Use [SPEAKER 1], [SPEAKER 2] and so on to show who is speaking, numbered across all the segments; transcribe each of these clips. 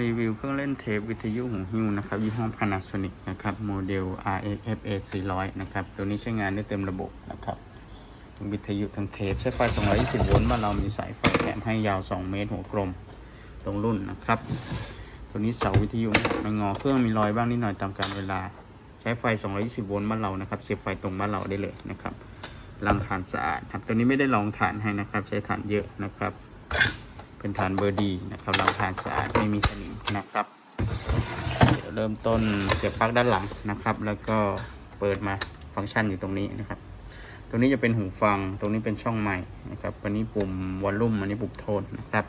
[SPEAKER 1] รีวิวเครื่องเล่นเทปวิทยุหูหิ้วนะครับ ยี่ห้อ Panasonic นะครับ โมเดล RFA 400 นะครับ ตัวนี้ใช้งานได้เต็มระบบนะครับทั้งวิทยุทั้งเทป ใช้ไฟ 220 โวลต์บ้านเรามีสายไฟแถมให้ยาว 2 เมตรหัวกลมตรงรุ่นนะครับ ตัวนี้เสาวิทยุไม่งอเครื่องมีรอยบ้างนิดหน่อยตามการเวลา ใช้ไฟ 220 โวลต์บ้านเรานะครับ เสียบไฟตรงบ้านเราได้เลยนะครับลังฐานสะอาดครับตัวนี้ไม่ได้ลองฐานให้นะครับ ใช้ฐานเยอะนะครับ เป็นฐานเบอร์ดีนะครับลังฐานสะอาดไม่มีสนิมนะครับเดี๋ยวเริ่มต้นเสียบปลั๊กด้านหลังนะครับ แล้วก็เปิดมาฟังก์ชันอยู่ตรงนี้นะครับ ตรงนี้จะเป็นหูฟัง ตรงนี้เป็นช่องใหม่นะครับอันนี้ปุ่มวอลลุ่มอันนี้ปุ่มโทนนะครับ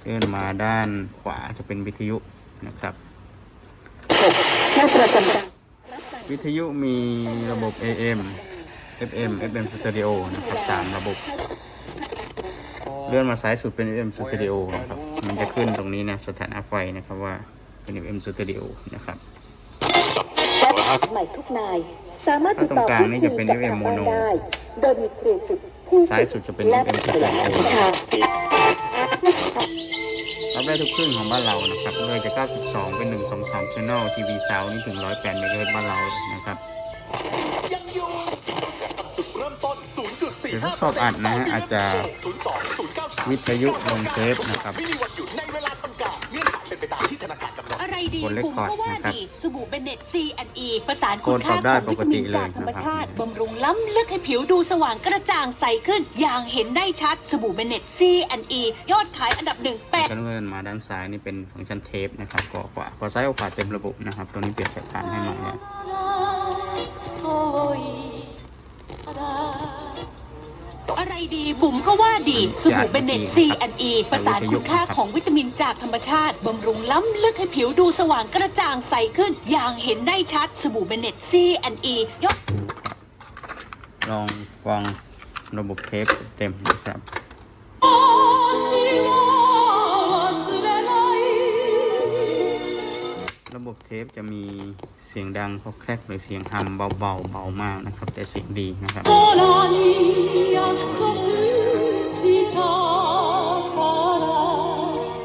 [SPEAKER 1] เลื่อนมาด้านขวาจะเป็นวิทยุนะครับ วิทยุมีระบบ AM FM FM Stereo นะครับสามระบบ เลื่อนมาซ้ายสุดเป็น FM Stereo นะครับ มันจะขึ้นตรงนี้นะสถานะไฟนะครับว่าเป็น FM Stereo นะครับ
[SPEAKER 2] และใหม่ทุกนาย สามารถติดต่อ
[SPEAKER 1] ถ้าตรงกลาง
[SPEAKER 2] พูด
[SPEAKER 1] นี่
[SPEAKER 2] คุ
[SPEAKER 1] จะ
[SPEAKER 2] ย
[SPEAKER 1] เป็น
[SPEAKER 2] กับ
[SPEAKER 1] FM
[SPEAKER 2] ทางบ้าน
[SPEAKER 1] mono
[SPEAKER 2] ได้โดยมีครูฝึกผู้ฝึ
[SPEAKER 1] ซ้าย
[SPEAKER 2] ก
[SPEAKER 1] สุดจะเป็น
[SPEAKER 2] และ
[SPEAKER 1] FM
[SPEAKER 2] ผู้บริหารวิชา
[SPEAKER 1] รับได้ทุกคลื่นของบ้านเรานะครับเลยจะ92 เป็น 122 Channel TV Sound นี่ถึง 108 MHz บ้านเรานะครับ
[SPEAKER 3] ยังอยู่สุดเริ่มต้น0.45%
[SPEAKER 1] เดี๋ยวทดสอบอัดนะฮะอาจจะ
[SPEAKER 3] 02
[SPEAKER 1] วิทยุลงเทปนะครับ
[SPEAKER 3] ไม่มีวันหยุดในเวลาทำการเงื่อนไขเป็นไปตามที่ธนาคารกำหนด
[SPEAKER 4] อะไรดี
[SPEAKER 1] กดเลข
[SPEAKER 4] ปุ่ม
[SPEAKER 1] คอร์ด
[SPEAKER 4] ก็ว่า
[SPEAKER 1] นะครับ
[SPEAKER 4] ดีสบู่เบนเน็ต C&E ประสาน
[SPEAKER 1] ก
[SPEAKER 4] คุ
[SPEAKER 1] ด
[SPEAKER 4] ณ
[SPEAKER 1] ปรั
[SPEAKER 4] ค่า
[SPEAKER 1] บได้
[SPEAKER 4] ของวิตามิน
[SPEAKER 1] ปกติเลย
[SPEAKER 4] จากธรรมชาติ
[SPEAKER 1] นะครับ
[SPEAKER 4] บำรุงล้ำลึกให้ผิวดูสว่างกระจ่างใสขึ้น อย่างเห็นได้ชัดสบู่เบนเน็ต C&E ยอดขายอันดับหนึ่งแปด
[SPEAKER 1] ก็เลื่อนมาด้านซ้ายนี่เป็นฟังก์ชันเทปนะครับก็ขวาพอซ้ายกับขวาเต็มระบบนะครับ ตัวนี้เปลี่ยนสายพานให้ใหม่แล้ว
[SPEAKER 4] อะ ดีบุ๋มก็ว่าดีสบู่เบนเน็ต C&E ประสานคุณค่าของวิตามินจากธรรมชาติบำรุงล้ำลึกให้ผิวดูสว่างกระจ่างใสขึ้น อย่างเห็นได้ชัดสบู่เบนเน็ต C&E ยอด
[SPEAKER 1] ลองฟังระบบเทปเต็มนะครับ บบเทปจะมีเสียงดังพอแครกหรือเสียงฮัมเบาๆเบามากนะครับ แต่เสียงดีนะครับ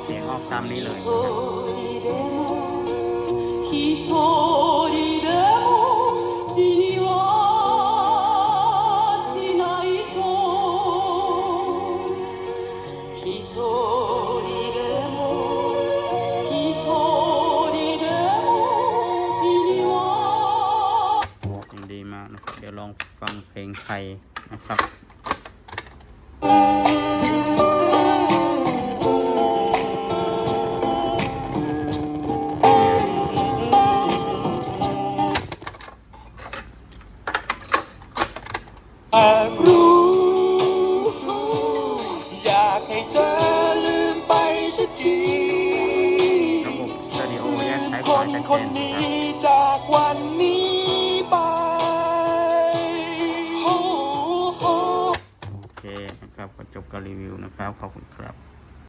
[SPEAKER 1] เสียงออกตามนี้เลยนะครับ ฟังเพลงไทยนะครับ
[SPEAKER 3] หากรู้ อยากให้เธอลืมไปสักที
[SPEAKER 1] ระบบสเตอริโอแยกซ้าย
[SPEAKER 3] ค
[SPEAKER 1] ขวานชัด
[SPEAKER 3] ค
[SPEAKER 1] เจ
[SPEAKER 3] น
[SPEAKER 1] นนะ
[SPEAKER 3] นี้
[SPEAKER 1] ครับ
[SPEAKER 3] จากวันนี้
[SPEAKER 1] รีวิวนะครับ ขอบคุณครับ